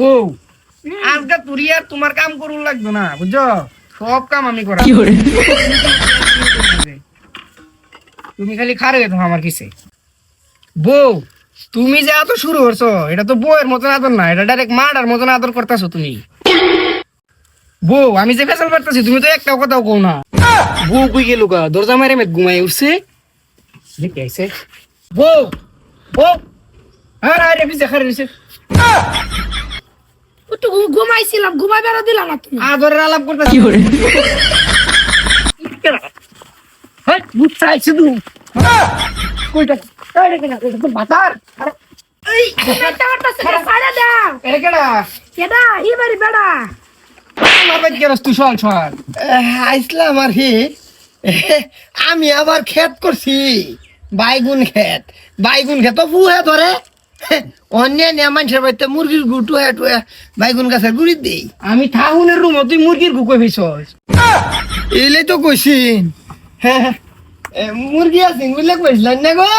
বউ। আজকে তুরি আর তোমার কাম করুন লাগবে না বুঝছ? সব কাম আমি করা? তুমি খালি খারে তো আমার কিসে। বউ তুমি যে এত শুরু করছ এটা তো বউয়ের মতন আদর না এটা ডাইরেক্ট মার্ডার মতন আদর করতেছো তুমি। বউ আমি যে ফেসাল পারতেছি তুমি তো একটাও কথাও কও না। বউ কই গেল গা? দরজা মারে মেট ঘুমাই উঠছে। দেখে আইছে। বউ বউ। হ্যাঁ আরে পিছে খারে একটু ঘুমাইছিলাম ঘুমাই বেড়া দিলাম না তুমি। আদরের আলাপ হ্যাঁ কইটা কেনা বাতার এই দাও কেডা? কেডা? বেড়া সল সল আইসলাম আর হি। আমি আবার ক্ষেত করছি। বাইগুন ক্ষেত বাইগুন ক্ষেত ফুহে ধরে। অন্যান্য মানুষের বাড়িতে মুরগির গুটু হে টুয়ে বাইগুন গাছের গুড়ি দিই। আমি থাহুনের রুম তুই মুরগির কুকুর হইছস এলে তো কইছি এ, মুরগি আছে বুঝলে কইছিলেন না গো?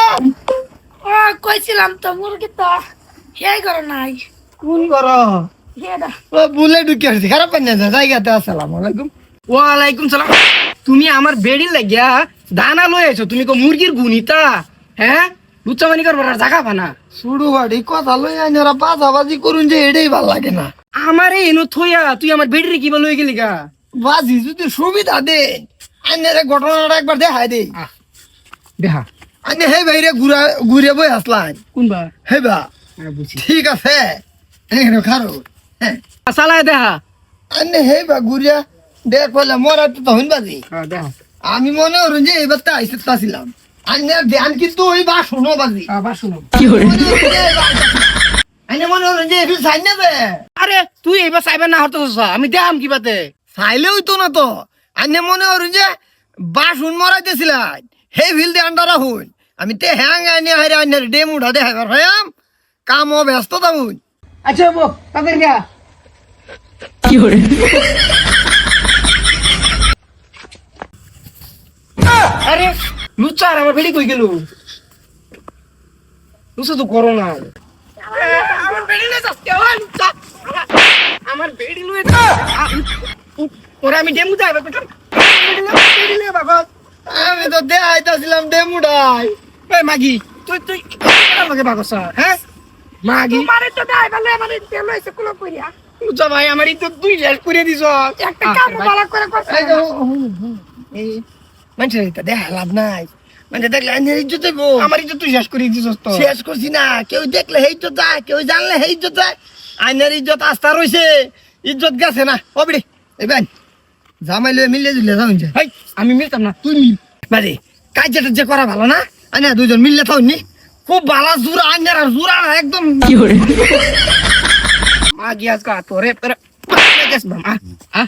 ও কইছিলাম তো মুরগি তো হেই করে নাই। কোন কর হেডা ও বুলে ঢুকে আসছি। খারাপ পাই না জায়গাতে আসসালামু আলাইকুম। ওয়ালাইকুম সালাম। তুমি আমার বেড়ি লাগিয়া দানা লই আইছো তুমি কো মুরগির গুনিতা হ্যাঁ? লুচ্চামানি করবার আর জাগা পানা। শুরু বাড়ি কথা লই আইনারা বাজাবাজি করুন যে এটাই ভালো লাগে না। আমারে এনো থইয়া তুই আমার বেড়ি কিবা লই গেলি গা। বাজি যদি সুবিধা দে আইনারে ঘটনাটা একবার দেখাই দে। দেখা। আইনে হে বাইরে ঘুরা ঘুরে বই আসলাম কোনবা? হে বা ঠিক আছে। এখানে খারো। হ্যাঁ। চালায় দেখা। আইনে হে বা ঘুরিয়া দেখ বলে মরা তো তখন বাজি। আমি মনে করুন যে এবার তো আইসে ছিলাম ধ্যান কিন্তু ওই বা শোনো বাজি আবার শুনো আইনে মনে যে একটু আরে তুই না হতো আমি দেখাম কিবাতে। চাইলে হইতো না তো। আইনে মনে করুন যে বাসুন মরাইতেছিলাম হে ভিল দিয়ে আন্ডারা হইন আমি তে হ্যাং আইনে হাইরে আইনের ডেম উঠা দেখাইবার হয়াম কাম ও ব্যস্ত থাকুন আচ্ছা বো তাদের গা আরে আর আমার বেড়ি কই গেল তো করো না আমার বেড়ি লয়ে যাচ্ছে ও লুচ্চা আমার বেড়ি লয়ে ওরা আমি ডেমু যাই বেড়ি লয়ে বাবা আমি তো দেখাইতেছিলাম ডেম উঠাই এই মাগি তুই তুই লাগে বাগস হ্যাঁ মাগি তোমারে তো দাই বলে মানে তেল হইছে কুলো কইরা লুচ্চা ভাই আমার তো তুই শেষ করে দিছ একটা কাম করে করছে এই মানুষের দেখা লাভ নাই মানে দেখলে আইনের ইজ্জত আমার এই তো তুই শেষ করে তো। শেষ করছি না। কেউ দেখলে হেই তো যায় কেউ জানলে হেই তো যায়। আইনের ইজ্জত আস্থা রয়েছে ইজ্জত গেছে না। অবড়ি এবার জামাই লয়ে মিলে দিলে যাও যে হাই আমি মিলতাম না তুই মিল। মানে কাজটা যে করা ভালো না আইনা দুজন মিললে থাও নি খুব ভালো জোরা আইনার আর জোরা একদম। মাগি আজকে তোরে তোরে গেছ মামা। হ্যাঁ